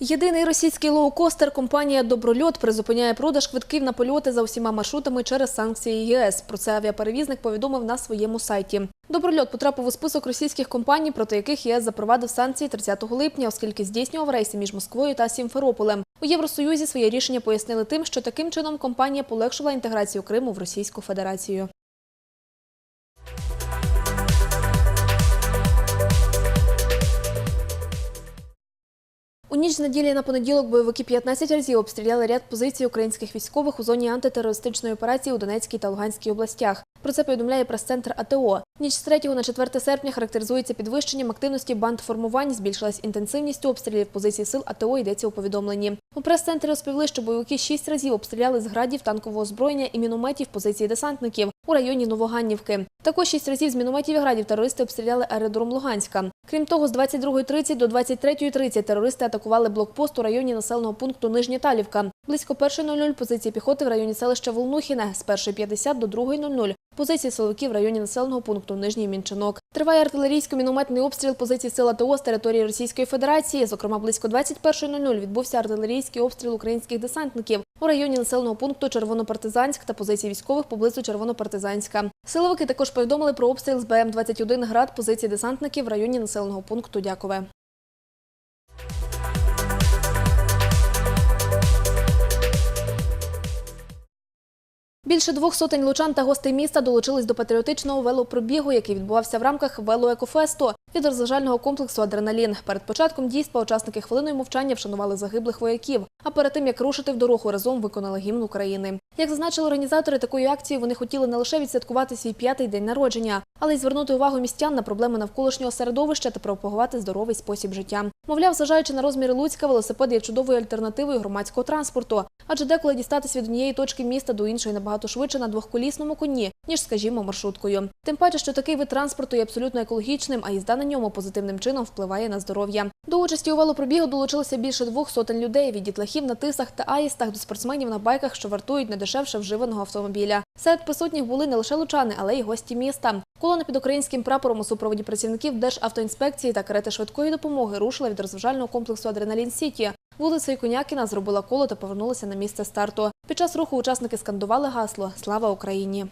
Єдиний російський лоукостер компанія Доброльот призупиняє продаж квитків на польоти за усіма маршрутами через санкції ЄС. Про це авіаперевізник повідомив на своєму сайті. Доброльот потрапив у список російських компаній, проти яких ЄС запровадив санкції 30 липня, оскільки здійснював рейси між Москвою та Сімферополем. У Євросоюзі своє рішення пояснили тим, що таким чином компанія полегшила інтеграцію Криму в Російську Федерацію. У ніч з неділі на понеділок бойовики 15 разів обстріляли ряд позицій українських військових у зоні антитерористичної операції у Донецькій та Луганській областях. Про це повідомляє прес-центр АТО. Ніч з 3 на 4 серпня характеризується підвищенням активності бандформувань, збільшилась інтенсивність обстрілів позицій сил АТО, йдеться у повідомленні. У прес-центрі розповіли, що бойовики 6 разів обстріляли з градів танкового озброєння і мінометів позиції десантників у районі Новоганнівки. Також 6 разів з мінометів і градів терористи обстріляли аеродром Луганська. Крім того, з 22.30 до 23.30 терористи атакували блокпост у районі населеного пункту Нижня Талівка. Близько 1.00 позиції піхоти в районі селища Волнухіне, з 1.50 до 2.00 позиції силовиків в районі населеного пункту Нижній Мінчинок. Триває артилерійсько-мінометний обстріл позицій сил АТО з території Російської Федерації. Зокрема, близько 21.00 відбувся артилерійський обстріл українських десантників у районі населеного пункту Червонопартизанськ та позицій військових поблизу Червонопартизанська. Силовики також повідомили про обстріл з БМ-21 град позицій десантників в районі населеного пункту Дякове. Більше двох сотень лучан та гостей міста долучились до патріотичного велопробігу, який відбувався в рамках велоекофесту від розважального комплексу Адреналін. Перед початком дійства учасники хвилиною мовчання вшанували загиблих вояків. А перед тим як рушити в дорогу разом виконали гімн України. Як зазначили організатори такої акції, вони хотіли не лише відсвяткувати свій п'ятий день народження, але й звернути увагу містян на проблеми навколишнього середовища та пропагувати здоровий спосіб життя. Мовляв, зважаючи на розміри Луцька, велосипед є чудовою альтернативою громадського транспорту, адже деколи дістатись від однієї точки міста до іншої набагато швидше на двохколісному коні, ніж, скажімо, маршруткою. Тим паче, що такий вид транспорту є абсолютно екологічним, а їзда на ньому позитивним чином впливає на здоров'я. До участі у велопробігу долучилося більше двох сотень людей від дітлахів на тисах та аїстах до спортсменів на байках, що вартують не дешевше вживаного автомобіля. Серед присутніх були не лише лучани, але й гості міста. Колона під українським прапором у супроводі працівників Державтоінспекції та карети швидкої допомоги рушила від розважального комплексу Адреналін Сіті. Вулицею Конякіна зробила коло та повернулася на місце старту. Під час руху учасники скандували гасло Слава Україні.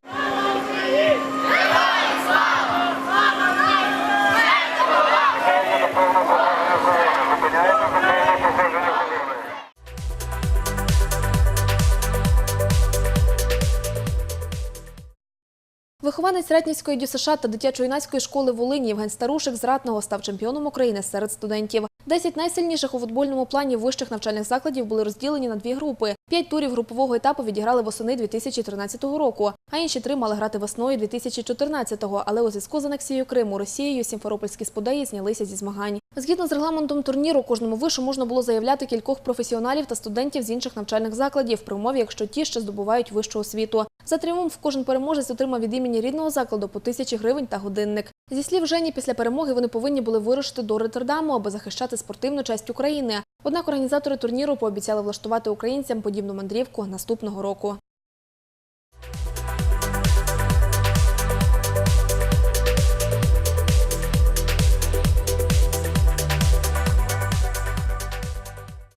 Вихованець Ратнівської ДЮСШ та дитячо-юнацької школи Волині Євген Старушик з Ратного став чемпіоном України серед студентів. Десять найсильніших у футбольному плані вищих навчальних закладів були розділені на дві групи. П'ять турів групового етапу відіграли восени 2013 року, а інші три мали грати весною 2014-го. Але у зв'язку з анексією Криму Росією сімферопольські сподеї знялися зі змагань. Згідно з регламентом турніру, кожному вишу можна було заявляти кількох професіоналів та студентів з інших навчальних закладів, при умові, якщо ті ще здобувають вищу освіту. За тріумф кожен переможець отримав від імені рідного закладу по тисячі гривень та годинник. Зі слів Жені, після перемоги вони повинні були вирушити до Роттердаму, аби захищати спортивну часть України. Однак організатори турніру пообіцяли влаштувати українцям подібну мандрівку наступного року.